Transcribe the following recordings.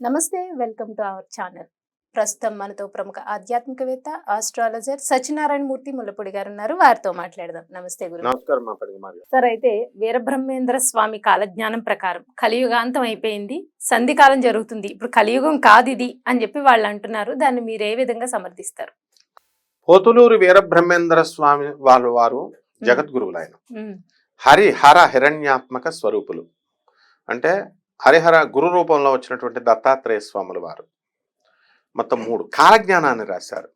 నమస్తే welcome to our channel. ప్రస్తుతం మనతో ప్రముఖ ఆధ్యాత్మికవేత్త ఆస్ట్రాలజర్ సత్యనారాయణ మూర్తి ముల్లపూడి గారు ఉన్నారు వారితో మాట్లాడదాం. నమస్తే గురు. నమస్కారం సార్ అయితే వీరబ్రహ్మేంద్ర స్వామి కాలజ్ఞానం ప్రకారం కలియుగాంతం అయిపోయింది. సంధికాలం జరుగుతుంది. ఇప్పుడు కలియుగం కాదు ఇది అని చెప్పి వాళ్ళు అంటున్నారు. దాన్ని మీరు ఏ విధంగా సమర్థిస్తారు? పోతులూరు వీరబ్రహ్మేంద్ర స్వామి వాళ్ళు వారు జగద్గురువులు ఆయన. హరి హర హిరణ్యాత్మక స్వరూపులు. అంటే హరిహర గురు రూపంలో వచ్చినటువంటి దత్తాత్రేయ స్వాములు వారు. మొత్తం మూడు. కాలజ్ఞానాన్ని రాశారు.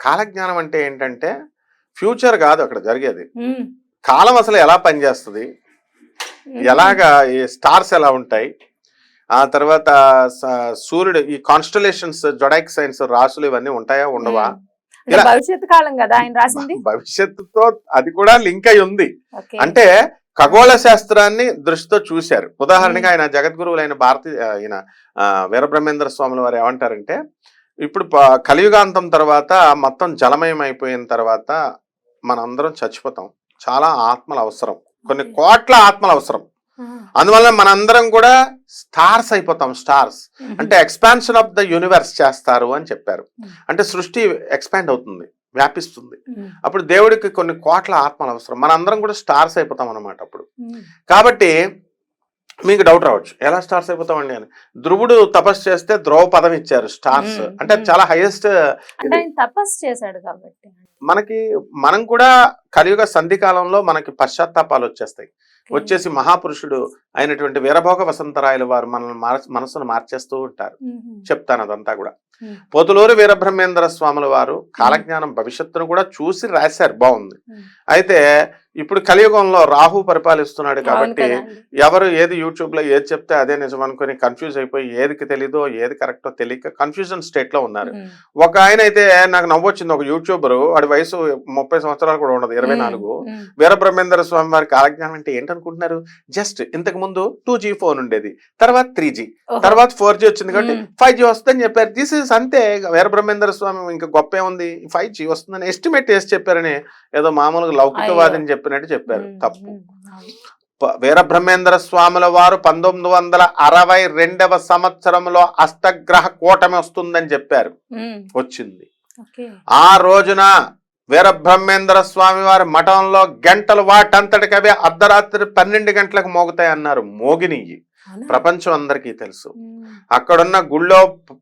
కాలజ్ఞానం అంటే ఏంటంటే ఫ్యూచర్ కాదు అక్కడ జరిగేది. కాలం అసలు ఎలా పనిచేస్తుంది? ఎలాగా ఈ స్టార్స్ ఎలా ఉంటాయి? ఆ తర్వాత సూర్యుడు ఈ కాన్స్టలేషన్స్ జొడైక్ సైన్స్ రాసులు ఇవన్నీ ఉంటాయా ఉండవా? భవిష్యత్తు కాలం కదా ఆయన రాసింది? భవిష్యత్తుతో అది కూడా లింక్ అయి ఉంది. అంటే ఖగోళ శాస్త్రాన్ని దృష్టితో చూశారు. ఉదాహరణగా ఆయన జగద్గురువులైన భారతీ ఆయన వీరబ్రహ్మేంద్ర స్వాముల వారు ఏమంటారంటే ఇప్పుడు కలియుగాంతం తర్వాత మొత్తం జలమయం అయిపోయిన తర్వాత మనందరం చచ్చిపోతాం. చాలా ఆత్మలు అవసరం. కొన్ని. కోట్ల ఆత్మలు అవసరం. అందువల్ల మనందరం కూడా స్టార్స్ అయిపోతాం స్టార్స్. అంటే ఎక్స్పాన్షన్ ఆఫ్ ద యూనివర్స్ చేస్తారు అని చెప్పారు. అంటే సృష్టి ఎక్స్పాండ్ అవుతుంది. వ్యాపిస్తుంది. అప్పుడు దేవుడికి కొన్ని కోట్ల ఆత్మలు అవసరం. మనందరం కూడా స్టార్స్ అయిపోతాం అనమాట అప్పుడు. కాబట్టి మీకు డౌట్ రావచ్చు. ఎలా స్టార్స్ అయిపోతామండి అని. ధ్రువుడు తపస్సు చేస్తే ధ్రువ పదం ఇచ్చారు స్టార్స్. అంటే. చాలా హైయెస్ట్ తపస్సు చేశాడు కాబట్టి. మనకి మనం కూడా కలియుగ సంధి కాలంలో మనకి పశ్చాత్తాపాలు వచ్చేస్తాయి. వచ్చేసి మహాపురుషుడు అయినటువంటి వీరభోగ వసంతరాయలు వారు మనల్ని మనసును మార్చేస్తూ ఉంటారు. చెప్తాను అదంతా కూడా. పోతులూరు వీరబ్రహ్మేంద్ర స్వాముల వారు కాలజ్ఞానం భవిష్యత్తును కూడా చూసి రాశారు. బాగుంది. అయితే ఇప్పుడు కలియుగంలో రాహు పరిపాలిస్తున్నాడు కాబట్టి. ఎవరు ఏది యూట్యూబ్లో ఏది చెప్తే అదే నిజం అనుకుని కన్ఫ్యూజ్ అయిపోయి ఏదికి తెలీదో ఏది కరెక్టో తెలియక కన్ఫ్యూజన్ స్టేట్లో ఉన్నారు ఒక ఆయన అయితే నాకు నవ్వొచ్చింది ఒక యూట్యూబర్ వాడి వయసు ముప్పై సంవత్సరాలు కూడా ఉండదు ఇరవై నాలుగు వీరబ్రహ్మేంద్ర స్వామి వారి కాలజ్ఞానం అంటే ఏంటనుకుంటున్నారు జస్ట్ ఇంతకు ముందు టూ జీ ఫోన్ ఉండేది తర్వాత త్రీ. తర్వాత ఫోర్ జీ వచ్చింది కాబట్టి. ఫైవ్ జీ వస్తుందని చెప్పారు దిస్ ఇస్ అంతే వీరబ్రహ్మేంద్ర స్వామి ఇంకా గొప్ప ఏముంది ఫైవ్ జీ వస్తుందని ఎస్టిమేట్ చేసి చెప్పారని ఏదో మామూలుగా లౌకికవాదని చెప్పినట్టు చెప్పారు. తప్పు. వీరబ్రహ్మేంద్ర స్వాముల వారు పంతొమ్మిది వందల అరవై రెండవ సంవత్సరంలో అష్టగ్రహ కూటమి వస్తుందని చెప్పారు. వచ్చింది. ఆ రోజున వీరబ్రహ్మేంద్ర స్వామి వారి మఠంలో గంటలు వాటంతటికవే అర్ధరాత్రి పన్నెండు గంటలకు మోగుతాయి అన్నారు మోగినియ్యి? ప్రపంచం అందరికీ తెలుసు. అక్కడున్న గుళ్ళో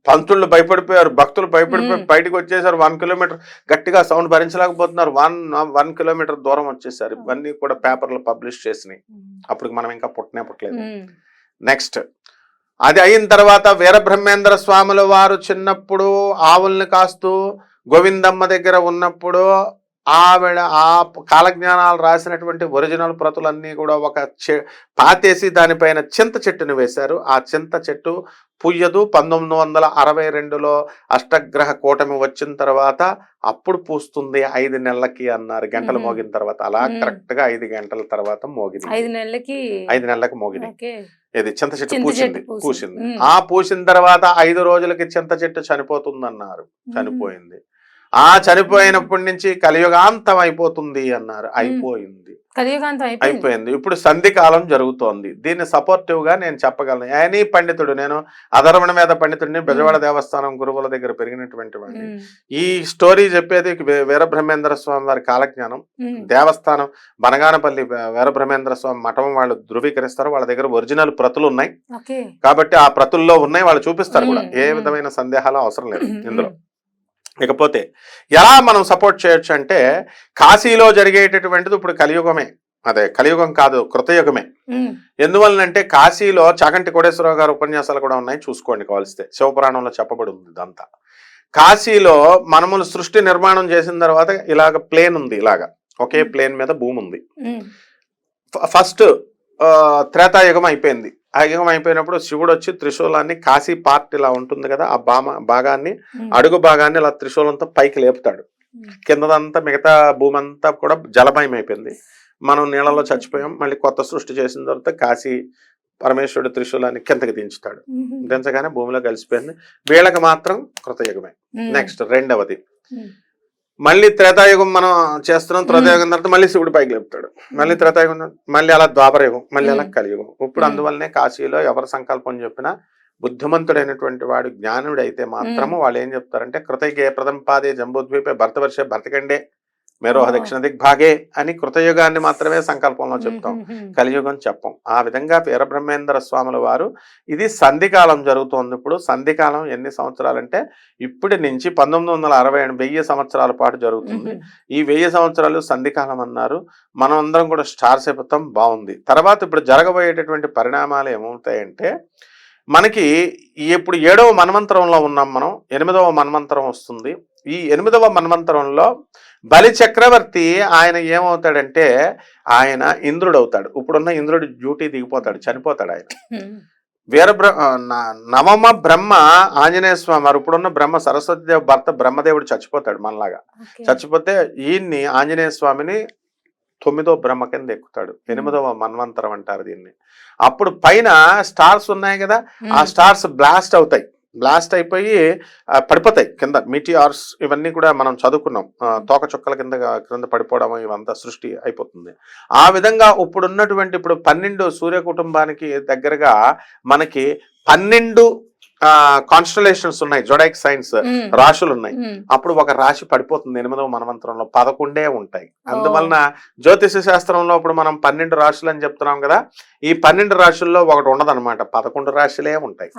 పంతుళ్ళు భయపడిపోయారు భక్తులు భయపడిపోయి. బయటకు వచ్చేసారు వన్ కిలోమీటర్ గట్టిగా సౌండ్ భరించలేకపోతున్నారు వన్ వన్ కిలోమీటర్ దూరం వచ్చేసారు. ఇవన్నీ కూడా పేపర్లు పబ్లిష్ చేసినాయి. అప్పుడు మనం ఇంకా పుట్టనే పుట్టలేదు. నెక్స్ట్ అది అయిన తర్వాత వీరబ్రహ్మేంద్ర స్వాముల వారు చిన్నప్పుడు ఆవుల్ని కాస్తూ గోవిందమ్మ దగ్గర ఉన్నప్పుడు ఆవిడ ఆ కాలజ్ఞానాలు రాసినటువంటి ఒరిజినల్ ప్రతులన్నీ కూడా ఒక చె పాతేసి దానిపైన చింత చెట్టుని వేశారు. ఆ చింత చెట్టు పుయ్యదు. పంతొమ్మిది వందల అరవై రెండులో అష్టగ్రహ కూటమి వచ్చిన తర్వాత అప్పుడు పూస్తుంది ఐదు నెలలకి అన్నారు. గంటలు. మోగిన తర్వాత అలా. కరెక్ట్గా ఐదు గంటల తర్వాత మోగింది. ఐదు నెలలకి ఐదు నెలలకు మోగింది. ఇది చింత చెట్టు పూసింది. పూసింది. ఆ పూసిన తర్వాత ఐదు రోజులకి చింత చెట్టు చనిపోతుందన్నారు. చనిపోయింది. ఆ చనిపోయినప్పటి నుంచి కలియుగాంతం అయిపోతుంది అన్నారు. అయిపోయింది. కలియుగాంతం అయిపోయింది. ఇప్పుడు సంధి కాలం జరుగుతోంది. దీన్ని సపోర్టివ్గా నేను చెప్పగలను. ఎనీ పండితుడు నేను అధర్వణ మీద పండితుడిని బెజవాడ దేవస్థానం గురువుల దగ్గర పెరిగినటువంటి వాడిని. ఈ స్టోరీ చెప్పేది వీరబ్రహ్మేంద్ర స్వామి వారి కాలజ్ఞానం. దేవస్థానం బనగానపల్లి వీరబ్రహ్మేంద్ర స్వామి మఠం వాళ్ళు ధృవీకరిస్తారు. వాళ్ళ దగ్గర ఒరిజినల్ ప్రతులు ఉన్నాయి. కాబట్టి ఆ ప్రతుల్లో ఉన్నాయి. వాళ్ళు చూపిస్తారు కూడా. ఏ. విధమైన సందేహాలు అవసరం లేదు ఇందులో. ఇకపోతే ఎలా మనం సపోర్ట్ చేయొచ్చు అంటే కాశీలో జరిగేటటువంటిది ఇప్పుడు కలియుగమే. అదే కలియుగం కాదు కృతయుగమే. ఎందువలనంటే కాశీలో చాగంటి కోటేశ్వరరావు గారి ఉపన్యాసాలు కూడా ఉన్నాయి చూసుకోండి కావలిస్తే. శివపురాణంలో చెప్పబడి ఉంది ఇదంతా. కాశీలో మనములు సృష్టి నిర్మాణం చేసిన తర్వాత ఇలాగ ప్లేన్ ఉంది ఇలాగ. ఒకే ప్లేన్ మీద భూమి ఉంది ఫస్ట్ త్రేతాయుగం అయిపోయింది. ఆ యుగం అయిపోయినప్పుడు శివుడు వచ్చి త్రిశూలాన్ని కాశీ పార్ట్ ఇలా ఉంటుంది కదా ఆ బామ భాగాన్ని అడుగు భాగాన్ని ఇలా త్రిశూలంతో పైకి లేపుతాడు. కిందదంతా మిగతా భూమి అంతా కూడా జలమయం అయిపోయింది. మనం నీళ్ళలో చచ్చిపోయాం మళ్ళీ కొత్త సృష్టి చేసిన తర్వాత కాశీ పరమేశ్వరుడు త్రిశూలాన్ని కిందకి దించుతాడు. దించగానే భూమిలో కలిసిపోయింది. వీళ్ళకి మాత్రం కృతయుగమే. నెక్స్ట్ రెండవది. మళ్ళీ త్రేతాయుగం మనం చేస్తున్నాం త్రేతాయుగం తర్వాత మళ్ళీ శివుడు పైకి లేపుతాడు. మళ్ళీ త్రేతాయుగం మళ్ళీ అలా ద్వాపరయుగం మళ్ళీ అలా. కలియుగం. ఇప్పుడు. అందువల్లనే కాశీలో ఎవరు సంకల్పం చెప్పినా బుద్ధిమంతుడైనటువంటి వాడు జ్ఞానుడైతే మాత్రము వాళ్ళు ఏం చెప్తారంటే కృతయుగే ప్రథమ పాదే జంబూద్వీపే భరతవర్షే భరతకండే మేరోహ. దక్షిణ దిగ్భాగే అని కృతయుగాన్ని మాత్రమే సంకల్పంలో చెప్తాం. కలియుగం చెప్పం. ఆ విధంగా వీరబ్రహ్మేంద్ర స్వాముల వారు ఇది సంధికాలం జరుగుతోంది ఇప్పుడు. సంధికాలం ఎన్ని సంవత్సరాలంటే ఇప్పటి నుంచి పంతొమ్మిది వందల అరవై వెయ్యి సంవత్సరాల పాటు జరుగుతుంది. ఈ వెయ్యి సంవత్సరాలు సంధికాలం అన్నారు. మనం అందరం కూడా స్టార్స్ అయిపోతాం. బాగుంది. తర్వాత ఇప్పుడు జరగబోయేటటువంటి పరిణామాలు ఏమవుతాయంటే మనకి ఇప్పుడు ఏడవ మన్వంతరంలో ఉన్నాం మనం. ఎనిమిదవ మన్వంతరం వస్తుంది. ఈ ఎనిమిదవ మన్వంతరంలో బలి చక్రవర్తి ఆయన ఏమవుతాడంటే ఆయన ఇంద్రుడు అవుతాడు ఇప్పుడున్న ఇంద్రుడు డ్యూటీ దిగిపోతాడు చనిపోతాడు ఆయన. వీరబ్ర నవమ బ్రహ్మ ఆంజనేయ స్వామి వారు ఇప్పుడున్న బ్రహ్మ సరస్వతి భర్త బ్రహ్మదేవుడు చచ్చిపోతాడు మనలాగా. చచ్చిపోతే ఈయన్ని ఆంజనేయ స్వామిని తొమ్మిదో బ్రహ్మ కింద ఎక్కుతాడు. ఎనిమిదవ మన్వంతరం అంటారు దీన్ని. అప్పుడు పైన స్టార్స్ ఉన్నాయి కదా ఆ స్టార్స్ బ్లాస్ట్ అవుతాయి. బ్లాస్ట్ అయిపోయి పడిపోతాయి కింద. మిటిఆర్స్ ఇవన్నీ కూడా మనం చదువుకున్నాం. తోక చుక్కల కింద క్రింద పడిపోవడం ఇవంతా సృష్టి అయిపోతుంది. ఆ విధంగా ఇప్పుడున్నటువంటి ఇప్పుడు పన్నెండు సూర్య కుటుంబానికి దగ్గరగా మనకి పన్నెండు కాన్స్టలేషన్స్ ఉన్నాయి జొడైక్ సైన్స్ రాశులు ఉన్నాయి అప్పుడు ఒక రాశి పడిపోతుంది ఎనిమిదవ మనమంత్రంలో పదకొండే ఉంటాయి. అందువలన జ్యోతిష శాస్త్రంలో ఇప్పుడు మనం పన్నెండు రాశులు అని చెప్తున్నాం కదా ఈ పన్నెండు రాశుల్లో ఒకటి ఉండదన్నమాట పదకొండు రాశులే ఉంటాయి.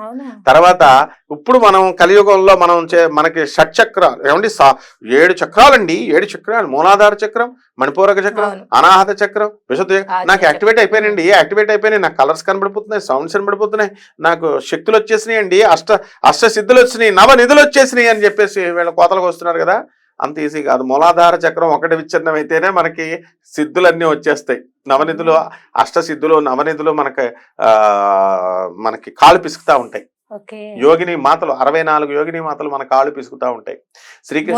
తర్వాత ఇప్పుడు మనం కలియుగంలో మనం చే- మనకి షట్చక్రాలు ఏమండి ఏడు చక్రాలండి ఏడు చక్రాలు మూలాధార చక్రం మణిపూరక చక్రం. అనాహత చక్రం విశుద్ధ నాకు. యాక్టివేట్ అయిపోయినండి యాక్టివేట్ అయిపోయినాయి? నాకు కలర్స్ కనబడిపోతున్నాయి సౌండ్స్ కనబడిపోతున్నాయి నాకు శక్తులు వచ్చేసినాయి అండి అష్ట అష్ట సిద్ధులు వచ్చినాయి నవ నిధులు వచ్చేసినాయి అని చెప్పేసి వీళ్ళ కోతలకు వస్తున్నారు కదా. అంత ఈజీ కాదు. మూలాధార చక్రం ఒకటి విచ్ఛిన్నం అయితేనే మనకి సిద్ధులన్నీ వచ్చేస్తాయి. నవనిధులు అష్ట సిద్ధులు నవనిధులు మనకి మనకి కాలు పిసుకుతా ఉంటాయి. యోగిని మాతలు అరవై నాలుగు యోగిని మాతలు మన కాళ్ళు పిసుకుతా ఉంటాయి. శ్రీకృష్ణ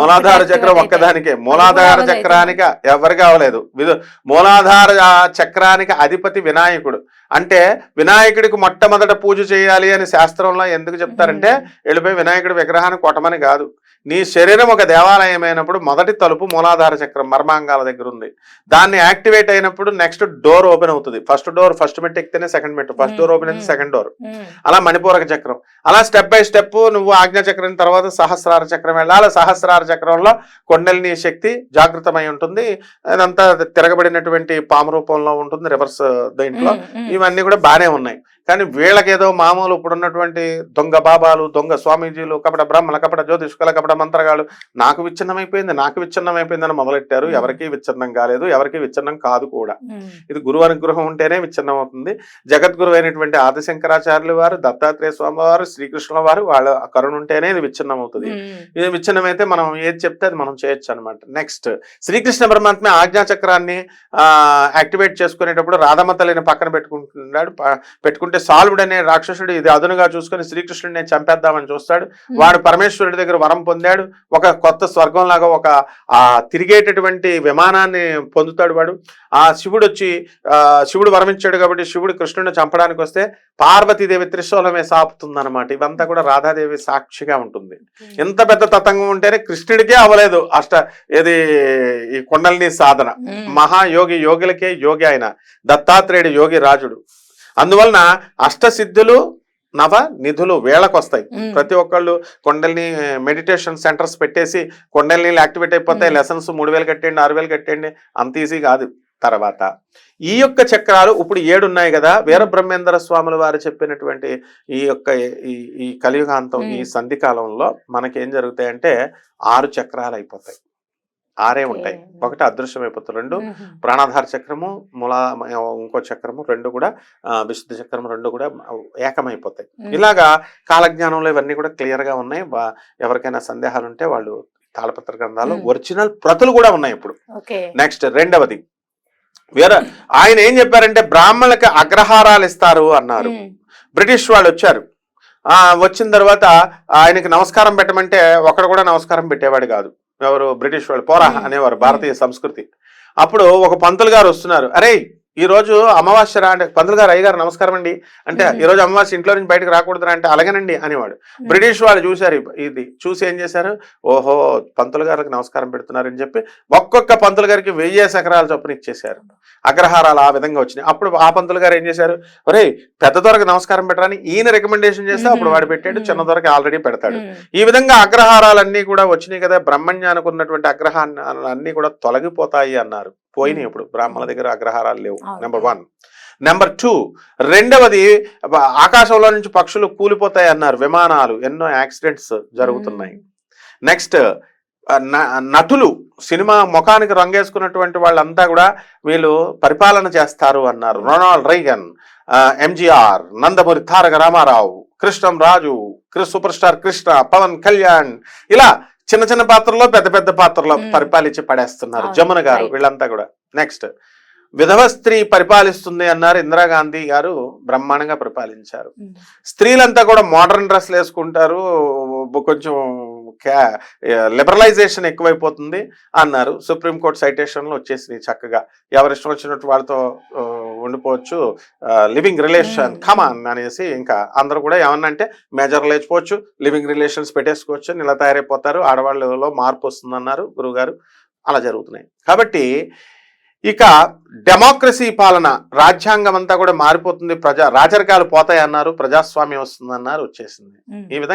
మూలాధార చక్రం ఒక్కదానికే. మూలాధార చక్రానికి ఎవరికి అవ్వలేదు విదు మూలాధార చక్రానికి అధిపతి వినాయకుడు. అంటే వినాయకుడికి మొట్టమొదట పూజ చేయాలి అని శాస్త్రంలో ఎందుకు చెప్తారంటే వెళ్ళిపోయి వినాయకుడి విగ్రహాన్ని కొట్టమని కాదు. నీ శరీరం ఒక దేవాలయం అయినప్పుడు మొదటి తలుపు మూలాధార చక్రం మర్మాంగాల దగ్గర ఉంది. దాన్ని యాక్టివేట్ అయినప్పుడు నెక్స్ట్ డోర్ ఓపెన్ అవుతుంది. ఫస్ట్ డోర్ ఫస్ట్ మెట్ ఎక్కితేనే సెకండ్ మెట్ ఫస్ట్ డోర్ ఓపెన్ అయితే. Second door. అలా మణిపూరక చక్రం. అలా స్టెప్ బై స్టెప్ నువ్వు ఆజ్ఞా చక్రం తర్వాత సహస్రార చక్రం వెళ్ళాలి. సహస్రార చక్రంలో కొండలిని శక్తి జాగృతమై ఉంటుంది. అదంతా తిరగబడినటువంటి పాము రూపంలో ఉంటుంది రివర్స్ దీంట్లో. ఇవన్నీ కూడా బాగానే ఉన్నాయి. కానీ వీళ్ళకేదో మామూలు ఇప్పుడున్నటువంటి దొంగ బాబాలు దొంగ స్వామీజీలు కపట బ్రాహ్మణ కపట జ్యోతిష్కుల కపట మంత్రగాళ్ళు నాకు విచ్ఛిన్నమైపోయింది నాకు విచ్ఛిన్నమైపోయిందని మొదలెట్టారు Hmm. ఎవరికి విచ్ఛిన్నం కాలేదు ఎవరికి విచ్ఛిన్నం కాదు కూడా ఉమ్. ఇది గురువు అనుగ్రహం ఉంటేనే విచ్ఛిన్నం అవుతుంది జగద్గురు అయినటువంటి ఆదిశంకరాచార్యులు వారు దత్తాత్రేయ స్వామి వారు శ్రీకృష్ణుల వారు వాళ్ళ కరుణ ఉంటేనే ఇది విచ్ఛిన్నం అవుతుంది ఉమ్. ఇది విచ్ఛిన్నం అయితే మనం ఏది చెప్తే అది మనం చేయొచ్చు అనమాట నెక్స్ట్ శ్రీకృష్ణ పరమాత్మ ఆజ్ఞా చక్రాన్ని ఆ యాక్టివేట్ చేసుకునేటప్పుడు రాధమ్మ తల్లిని పక్కన పెట్టుకుంటున్నాడు ప- పెట్టుకుంటే సాల్వుడు అనే రాక్షసుడు ఇది అదునుగా చూసుకొని శ్రీకృష్ణుడిని చంపేద్దామని చూస్తాడు. వాడు పరమేశ్వరుడి దగ్గర వరం పొందాడు. ఒక కొత్త స్వర్గం లాగా ఒక ఆ తిరిగేటటువంటి విమానాన్ని పొందుతాడు వాడు. ఆ శివుడు వచ్చి ఆ శివుడు వరమించాడు కాబట్టి శివుడు కృష్ణుడిని చంపడానికి వస్తే పార్వతీదేవి త్రిశూలమే సాపుతుంది అనమాట ఇవంతా కూడా రాధాదేవి సాక్షిగా ఉంటుంది. ఎంత పెద్ద తతంగం ఉంటేనే కృష్ణుడికే అవ్వలేదు. అష్ట ఏది ఈ కొండల్ని సాధన. ఉమ్. మహాయోగి యోగులకే యోగి ఆయన దత్తాత్రేయుడు యోగి రాజుడు. అందువలన అష్టసిద్ధులు నవ నిధులు వేళకొస్తాయి ఉమ్. ప్రతి ఒక్కళ్ళు కొండల్ని మెడిటేషన్ సెంటర్స్ పెట్టేసి కొండల్ని యాక్టివేట్ అయిపోతాయి. లెసన్స్ మూడు వేలు కట్టండి ఆరు వేలు కట్టండి అంత ఈజీ కాదు తర్వాత ఈ యొక్క చక్రాలు ఇప్పుడు ఏడు ఉన్నాయి కదా వీర బ్రహ్మేంద్ర స్వాముల వారు చెప్పినటువంటి ఈ యొక్క ఈ కలియుగాంతం ఈ Hmm. సంధి కాలంలో మనకేం జరుగుతాయంటే ఆరు చక్రాలు అయిపోతాయి ఆరే. ఉంటాయి. ఒకటి అదృశ్యం అయిపోతుంది రెండు. ప్రాణాధార చక్రము మూల ఇంకో చక్రము రెండు కూడా విశుద్ధ చక్రం రెండు కూడా ఏకమైపోతాయి. ఇలాగా కాలజ్ఞానంలో ఇవన్నీ కూడా క్లియర్గా ఉన్నాయి ఎవరికైనా సందేహాలు ఉంటే వాళ్ళు తాళపత్ర గ్రంథాలు. ఒరిజినల్ ప్రతులు కూడా ఉన్నాయి ఇప్పుడు. నెక్స్ట్ రెండవది. వేరే ఆయన ఏం చెప్పారంటే బ్రాహ్మణులకి అగ్రహారాలు ఇస్తారు అన్నారు. బ్రిటిష్ వాళ్ళు వచ్చారు. ఆ వచ్చిన తర్వాత ఆయనకి నమస్కారం పెట్టమంటే ఒకడు కూడా నమస్కారం పెట్టేవాడు కాదు. ఎవరు బ్రిటిష్ వాళ్ళు పోరా. అనేవారు భారతీయ సంస్కృతి అప్పుడు ఒక పంతులు గారు వస్తున్నారు అరే ఈ రోజు అమావాస్య రా అంటే పంతులు గారు అయ్యగారు నమస్కారం అండి. అంటే మ్మ్. ఈ రోజు అమావాస్య ఇంట్లో నుంచి బయటకు రాకూడదు అంటే అలాగేనండి అనేవాడు. బ్రిటిష్ వాళ్ళు చూశారు ఇది. చూసి ఏం చేశారు? ఓహో పంతులు గారికి నమస్కారం పెడుతున్నారని చెప్పి ఒక్కొక్క పంతులు గారికి వెయ్యి ఎకరాల చొప్పున ఇచ్చేశారు. అగ్రహారాలు ఆ విధంగా వచ్చినాయి. అప్పుడు ఆ పంతులు గారు ఏం చేశారు? ఒరే పెద్ద దొరకు నమస్కారం పెట్టరని ఈయన రికమెండేషన్ చేస్తే అప్పుడు వాడు పెట్టాడు చిన్న దొరకి ఆల్రెడీ పెడతాడు. ఈ విధంగా అగ్రహారాలన్నీ కూడా వచ్చినాయి కదా బ్రహ్మజ్ఞానికి ఉన్నటువంటి అగ్రహాలు అన్ని కూడా తొలగిపోతాయి అన్నారు. పోయినాయి ఇప్పుడు. బ్రాహ్మణుల దగ్గర అగ్రహారాలు లేవు. నెంబర్ వన్ నెంబర్ టూ రెండవది ఆకాశంలో నుంచి పక్షులు కూలిపోతాయి అన్నారు. విమానాలు ఎన్నో యాక్సిడెంట్స్ జరుగుతున్నాయి. నెక్స్ట్ నటులు సినిమా ముఖానికి రంగేసుకున్నటువంటి వాళ్ళంతా కూడా వీళ్ళు పరిపాలన చేస్తారు అన్నారు. Ronald Reagan MGR Nandamuri Taraka Ramarao Krishnam Raju super star Krishna Pavan Kalyan ఇలా చిన్న చిన్న పాత్రల్లో పెద్ద పెద్ద పాత్రలో. పరిపాలించి పడేస్తున్నారు జమున గారు. వీళ్ళంతా కూడా నెక్స్ట్ విధవ స్త్రీ పరిపాలిస్తుంది అన్నారు ఇందిరాగాంధీ గారు బ్రహ్మాండంగా పరిపాలించారు. స్త్రీలంతా కూడా మోడర్న్ డ్రెస్లు వేసుకుంటారు కొంచెం లిబరలైజేషన్ ఎక్కువైపోతుంది అన్నారు. సుప్రీంకోర్టు సైటేషన్లు వచ్చేసినాయి చక్కగా. ఎవరిష్టం వచ్చినట్టు వాళ్ళతో ఉండిపోవచ్చు. Living relation Hmm. కమాన్ అనేసి ఇంకా అందరూ కూడా ఏమన్నా అంటే మేజర్ లేచిపోవచ్చు లివింగ్ రిలేషన్స్ పెట్టేసుకోవచ్చు ఇలా తయారైపోతారు ఆడవాళ్ళలో మార్పు వస్తుందన్నారు గురువుగారు అలా జరుగుతున్నాయి. కాబట్టి ఇక డెమోక్రసీ పాలన రాజ్యాంగం అంతా కూడా మారిపోతుంది ప్రజా రాజరికాలు పోతాయన్నారు ప్రజాస్వామ్యం వస్తుందన్నారు వచ్చేసింది. ఉమ్. ఈ విధంగా